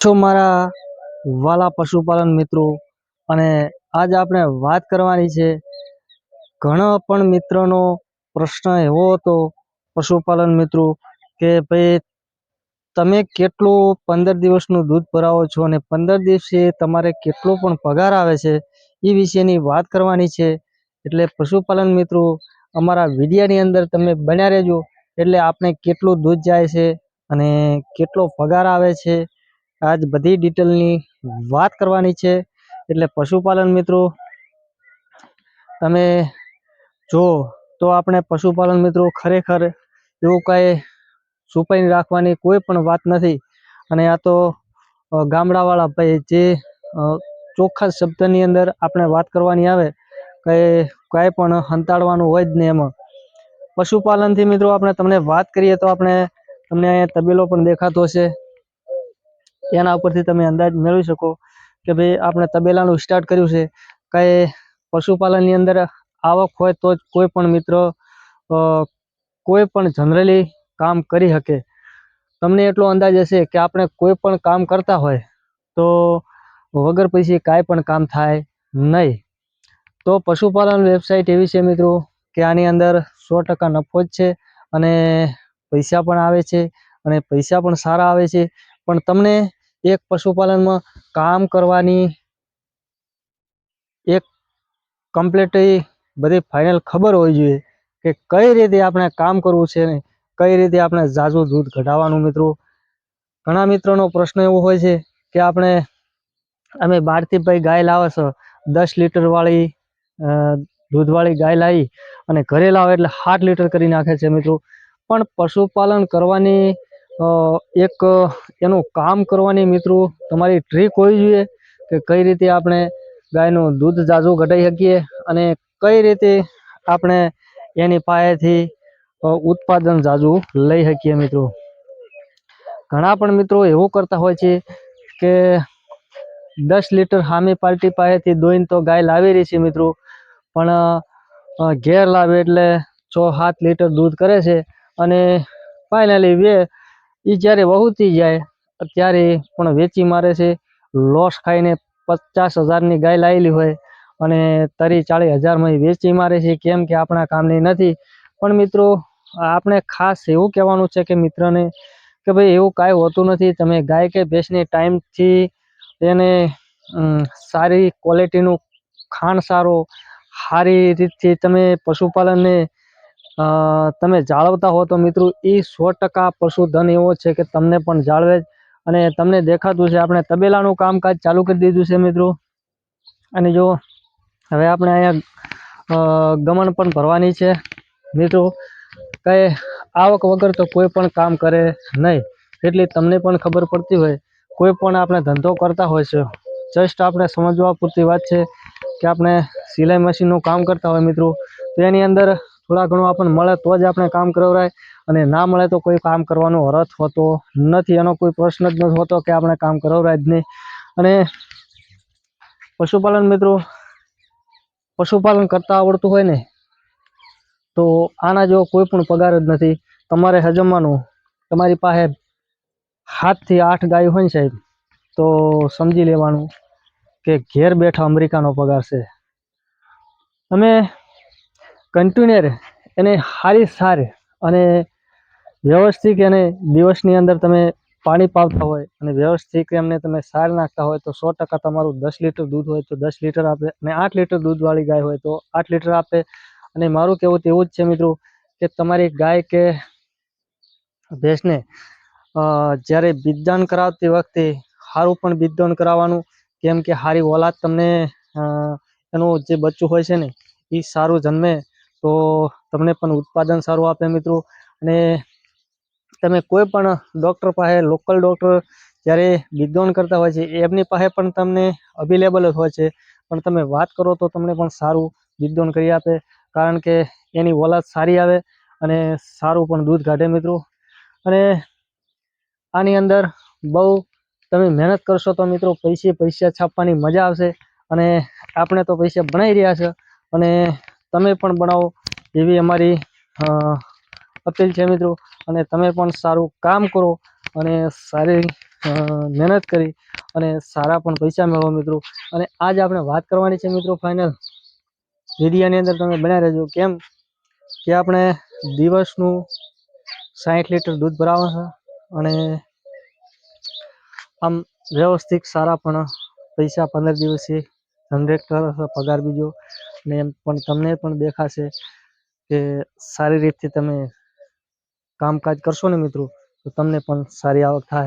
છો મારા વાલા પશુપાલન મિત્રો? અને આજ આપણે વાત કરવાની છે, ઘણા પણ મિત્રોનો પ્રશ્ન એવો હતો, પશુપાલન મિત્રો, કે ભાઈ તમે કેટલું પંદર દિવસનું દૂધ ભરાવો છો અને પંદર દિવસે તમારે કેટલો પણ પગાર આવે છે એ વિશેની વાત કરવાની છે. એટલે પશુપાલન મિત્રો, અમારા વિડીયાની અંદર તમે બન્યા રહેજો. એટલે આપણે કેટલું દૂધ જાય છે અને કેટલો પગાર આવે છે આજ બધી ડિટેલની વાત કરવાની છે. એટલે પશુપાલન મિત્રો, તમે જો તો આપણે પશુપાલન મિત્રો ખરેખર એવું કાંઈ છુપાઈને રાખવાની કોઈ પણ વાત નથી. અને આ તો ગામડાવાળા ભાઈ જે ચોખ્ખા શબ્દની અંદર આપણે વાત કરવાની આવે કે કાંઈ પણ હંતાડવાનું હોય જ નહીં એમાં. પશુપાલનથી મિત્રો આપણે તમને વાત કરીએ તો આપણે તમને અહીંયા તબેલો પણ દેખાતો હશે. એના ઉપરથી તમે અંદાજ મેળવી શકો કે ભાઈ આપણે તબેલાનું સ્ટાર્ટ કર્યું છે. કાંઈ પશુપાલનની અંદર આવક હોય તો જ કોઈ પણ મિત્ર કોઈ પણ જનરલી કામ કરી શકે. તમને એટલો અંદાજ હશે કે આપણે કોઈ પણ કામ કરતા હોય તો વગર પૈસે કાંઈ પણ કામ થાય નહીં. તો પશુપાલન વેબસાઇટ એવી છે મિત્રો કે આની અંદર સો ટકા નફો જ છે અને પૈસા પણ આવે છે અને પૈસા પણ સારા આવે છે. પણ તમને એક પશુપાલનમાં કામ કરવાની એક કમ્પ્લીટ બધી ફાઇનલ ખબર હોવી જોઈએ કે કઈ રીતે આપણે કામ કરવું છે ને કઈ રીતે આપણે ઝાઝું દૂધ ઘટાડવાનું મિત્રો. ઘણા મિત્રોનો પ્રશ્ન એવો હોય છે કે આપણે અમે બહારથી ભાઈ ગાય લાવે છે, દસ લીટરવાળી દૂધવાળી ગાય લાવી અને ઘરે લાવે એટલે સાત લીટર કરી નાખે છે મિત્રો. પણ પશુપાલન કરવાની એક એનું કામ કરવાની મિત્રો, તમારી ટ્રીક હોવી જોઈએ કે કઈ રીતે આપણે ગાયનું દૂધ ઝાઝું ઘટાડી શકીએ અને કઈ રીતે આપણે એની પાસેથી ઉત્પાદન ઝાઝું લઈ શકીએ મિત્રો. ઘણા પણ મિત્રો એવું કરતા હોય છે કે દસ લીટર હામી પાર્ટી પાસેથી દોઈને તો ગાય લાવી રહી છે મિત્રો, પણ ઘેર લાવે એટલે છ સાત લીટર દૂધ કરે છે અને ફાઇનલી વે એ જ્યારે વહુતી જાય ત્યારે પણ વેચી મારે છે. લોસ ખાઈને પચાસ હજારની ગાય લાવેલી હોય અને તરી ચાળીસ હજારમાં ઈ વેચી મારે છે. કેમ કે આપણા કામની નથી. પણ મિત્રો, આપણે ખાસ એવું કહેવાનું છે કે મિત્રને કે ભાઈ, એવું કાંઈ હોતું નથી. તમે ગાય કે ભેંસને ટાઈમથી એને સારી ક્વોલિટીનું ખાણ સારું, સારી રીતથી તમે પશુપાલનને તમે જાળવતા હો તો મિત્રો એ સો ટકા પશુધન એવો છે કે તમને પણ જાળવે જ. અને તમને દેખાતું છે, આપણે તબેલાનું કામકાજ ચાલુ કરી દીધું છે મિત્રો. અને જો, હવે આપણે અહીંયા ગમણ પણ ભરવાની છે. મિત્રો, કંઈ આવક વગર તો કોઈ પણ કામ કરે નહીં. એટલી તમને પણ ખબર પડતી હોય. કોઈ પણ આપણે ધંધો કરતા હોય છે. જસ્ટ આપણે સમજવા પૂરતી વાત છે કે આપણે સિલાઈ મશીનનું કામ કરતા હોય મિત્રો. તો એની અંદર થોડા ઘણું આપણને મળે તો જ આપણે કામ કરાવરાય. અને ના મળે તો કોઈ કામ કરવાનો અર્થ હોતો નથી. એનો કોઈ પ્રશ્ન જ નથી હોતો કે આપણે કામ કરાવરાય જ નહીં. અને પશુપાલન મિત્રો, પશુપાલન કરતાં આવડતું હોય ને, તો આના જેવો કોઈ પણ પગાર જ નથી. તમારે હજમવાનું, તમારી પાસે સાતથી આઠ ગાયો હોય ને સાહેબ, તો સમજી લેવાનું કે ઘેર બેઠા અમેરિકાનો પગાર છે. તમે કન્ટિન્યુઅર એને સારી સાર અને વ્યવસ્થિત એને દિવસની અંદર તમે પાણી પાવતા હોય અને વ્યવસ્થિત એમને તમે સાર નાખતા હોય તો સો ટકા તમારું દસ લીટર દૂધ હોય તો દસ લીટર આપે અને આઠ લીટર દૂધવાળી ગાય હોય તો આઠ લીટર આપે. અને મારું કહેવું તો એવું જ છે મિત્રો કે તમારી ગાય કે ભેંસને જ્યારે બીજદાન કરાવતી વખતે સારું પણ બીજદાન કરાવવાનું, કેમ કે સારી ઓલાદ તમને એનું જે બચ્ચું હોય છે ને એ સારું જન્મે તો તમને પણ ઉત્પાદન સારું આપે મિત્રો. અને તમે કોઈ પણ ડૉક્ટર પાસે લોકલ ડૉક્ટર જ્યારે બીજદાન કરતા હોય છે, એમની પાસે પણ તમને અવેલેબલ જ હોય છે. પણ તમે વાત કરો તો તમને પણ સારું બીજદાન કરી આપે. કારણ કે એની ઓલાદ સારી આવે અને સારું પણ દૂધ કાઢે મિત્રો. અને આની અંદર બહુ તમે મહેનત કરશો તો મિત્રો પૈસે પૈસા છાપવાની મજા આવશે. અને આપણે તો પૈસા બનાવી રહ્યા છે. અને તમે પણ બનાવો એવી અમારી અપીલ છે મિત્રો. અને તમે પણ સારું કામ કરો અને સારી મહેનત કરી અને સારા પણ પૈસા મેળવો મિત્રો. અને આજ આપણે વાત કરવાની છે મિત્રો ફાઇનલ વિડીયાની અંદર તમે બનાવી રહેજો. કેમ? કે આપણે દિવસનું સાઠ લીટર દૂધ ભરાવે છે અને આમ વ્યવસ્થિત સારા પણ પૈસા પંદર દિવસે જનરેટ કરો પગાર બીજો. ને એમ પણ તમને પણ દેખાશે કે સારી રીતથી તમે કામકાજ કરશો ને મિત્રો, તો તમને પણ સારી આવક થાય.